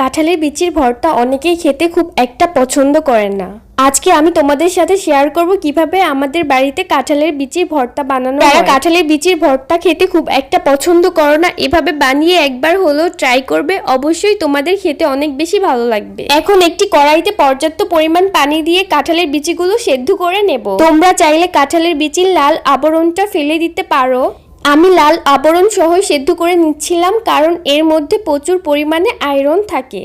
কাঁঠালের বিচির ভর্তা অনেকেই খেতে খুব একটা পছন্দ করেন না। আজকে আমি তোমাদের সাথে শেয়ার করব কীভাবে আমাদের বাড়িতে কাঁঠালের বিচির ভর্তা বানানো যারা কাঁঠালের বিচির ভর্তা খেতে খুব একটা পছন্দ করো না এভাবে বানিয়ে একবার হলেও ট্রাই করবে। অবশ্যই তোমাদের খেতে অনেক বেশি ভালো লাগবে। এখন একটি কড়াইতে পর্যাপ্ত পরিমাণ পানি দিয়ে কাঁঠালের বিচিগুলো সেদ্ধ করে নেব। তোমরা চাইলে কাঁঠালের বিচির লাল আবরণটা ফেলে দিতে পারো। আমি লাল আবরণ সহ সেদ্ধ করে নিচ্ছিলাম কারণ এর মধ্যে প্রচুর পরিমাণে আয়রন থাকে।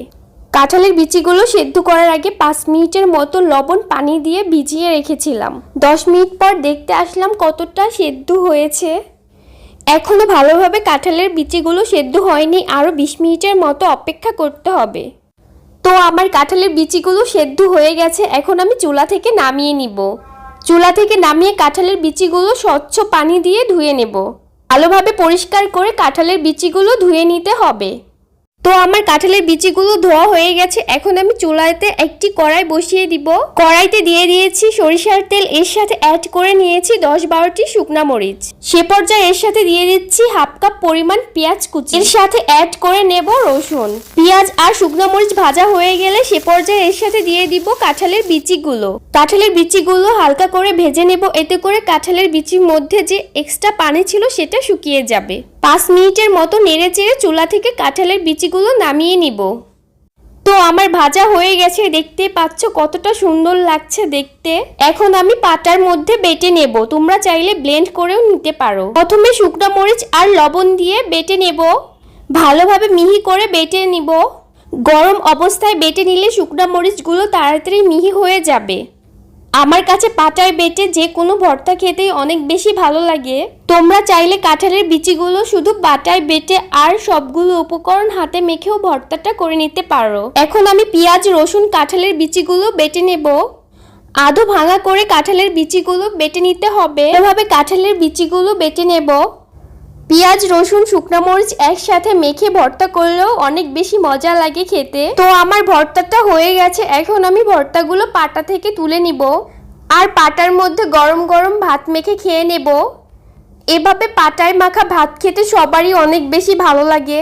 কাঁঠালের বিচিগুলো সেদ্ধ করার আগে পাঁচ মিনিটের মতো লবণ পানি দিয়ে ভিজিয়ে রেখেছিলাম। দশ মিনিট পর দেখতে আসলাম কতটা সেদ্ধ হয়েছে। এখনও ভালোভাবে কাঁঠালের বিচিগুলো সেদ্ধ হয়নি, আরও বিশ মিনিটের মতো অপেক্ষা করতে হবে। তো আমার কাঁঠালের বিচিগুলো সেদ্ধ হয়ে গেছে, এখন আমি চুলা থেকে নামিয়ে নিব। চুলা থেকে নামিয়ে কাঁঠালের বিচিগুলো স্বচ্ছ পানি দিয়ে ধুয়ে নেব। ভালোভাবে পরিষ্কার করে কাঁঠালের বিচিগুলো ধুয়ে নিতে হবে। তো আমার কাঁঠালের বিচিগুলো ধোয়া হয়ে গেছে। এখন আমি চুলাতে একটি কড়াই বসিয়ে দিব। কড়াইতে দিয়ে দিয়েছি সরিষার তেল, এর সাথে অ্যাড করে নিয়েছি দশ বারোটি শুকনা মরিচ। সে পর্যায়ে এর সাথে দিয়ে দিচ্ছি হাফ কাপ পরিমাণ পেঁয়াজ কুচি। এর সাথে অ্যাড করে নেব রসুন। পেঁয়াজ আর শুকনো মরিচ ভাজা হয়ে গেলে সে পর্যায়ে এর সাথে দিয়ে দিব কাঁঠালের বিচিগুলো। কাঁঠালের বিচিগুলো হালকা করে ভেজে নেব। এতে করে কাঁঠালের বিচির মধ্যে যে এক্সট্রা পানি ছিল সেটা শুকিয়ে যাবে। পাঁচ মিনিটের মতো নেড়ে চেড়ে চুলা থেকে কাঁঠালের বিচিগুলো নামিয়ে নিব। তো আমার ভাজা হয়ে গেছে, দেখতে পাচ্ছ কতটা সুন্দর লাগছে দেখতে। এখন আমি পাটার মধ্যে বেটে নেব, তোমরা চাইলে ব্লেন্ড করেও নিতে পারো। প্রথমে শুকনো মরিচ আর লবণ দিয়ে বেটে নেব। ভালোভাবে মিহি করে বেটে নিব। গরম অবস্থায় বেটে নিলে শুকনো মরিচগুলো তাড়াতাড়ি মিহি হয়ে যাবে। আমার কাছে পাটায় বেটে যে কোনো ভর্তা খেতেই অনেক বেশি ভালো লাগে। তোমরা চাইলে কাঁঠালের বিচিগুলো শুধু পাটায় বেটে আর সবগুলো উপকরণ হাতে মেখেও ভর্তাটা করে নিতে পারো। এখন আমি পেঁয়াজ, রসুন, কাঁঠালের বিচিগুলো বেটে নেব। আধো ভাঙা করে কাঁঠালের বিচিগুলো বেটে নিতে হবে। এভাবে কাঁঠালের বিচিগুলো বেটে নেব। পেঁয়াজ, রসুন, শুকনো মরিচ একসাথে মেখে ভর্তা করলেও অনেক বেশি মজা লাগে খেতে। তো আমার ভর্তাটা হয়ে গেছে, এখন আমি ভর্তাগুলো পাটা থেকে তুলে নিব। আর পাটার মধ্যে গরম গরম ভাত মেখে খেয়ে নেব। এভাবে পাটায় মাখা ভাত খেতে সবারই অনেক বেশি ভালো লাগে।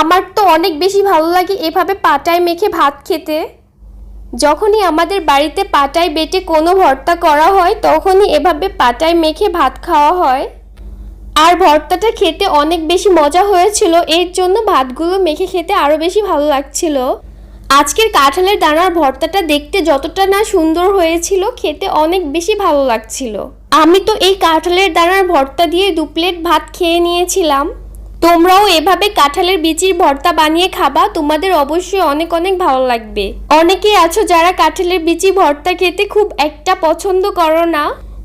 আমার তো অনেক বেশি ভালো লাগে এভাবে পাটায় মেখে ভাত খেতে। যখনই আমাদের বাড়িতে পাটায় বেটে কোনো ভর্তা করা হয়, তখনই এভাবে পাটায় মেখে ভাত খাওয়া হয়। আর ভর্তাটা খেতে অনেক বেশি মজা হয়েছিল। এর জন্য ভাতগুলো মেখে খেতে আরও বেশি ভালো লাগছিল। আজকের কাঁঠালের দানার ভর্তাটা দেখতে যতটা না সুন্দর হয়েছিল, খেতে অনেক বেশি ভালো লাগছিল। আমি তো এই কাঁঠালের দানার ভর্তা দিয়ে দু প্লেট ভাত খেয়ে নিয়েছিলাম। তোমরাও এভাবে কাঁঠালের বিচির ভর্তা বানিয়ে খাবা, তোমাদের অবশ্যই অনেক অনেক ভালো লাগবে। অনেকেই আছো যারা কাঁঠালের বিচি ভর্তা খেতে খুব একটা পছন্দ করো না।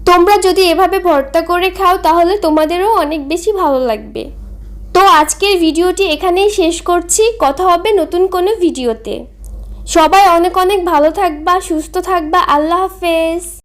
তোমরা যদি এভাবে ভর্তা করে খাও, তাহলে তোমাদেরও অনেক বেশি ভালো লাগবে। তো আজকের ভিডিওটি এখানেই শেষ করছি। কথা হবে নতুন কোনো ভিডিওতে। সবাই অনেক অনেক ভালো থাকবা, সুস্থ থাকবা। আল্লাহ হাফেজ।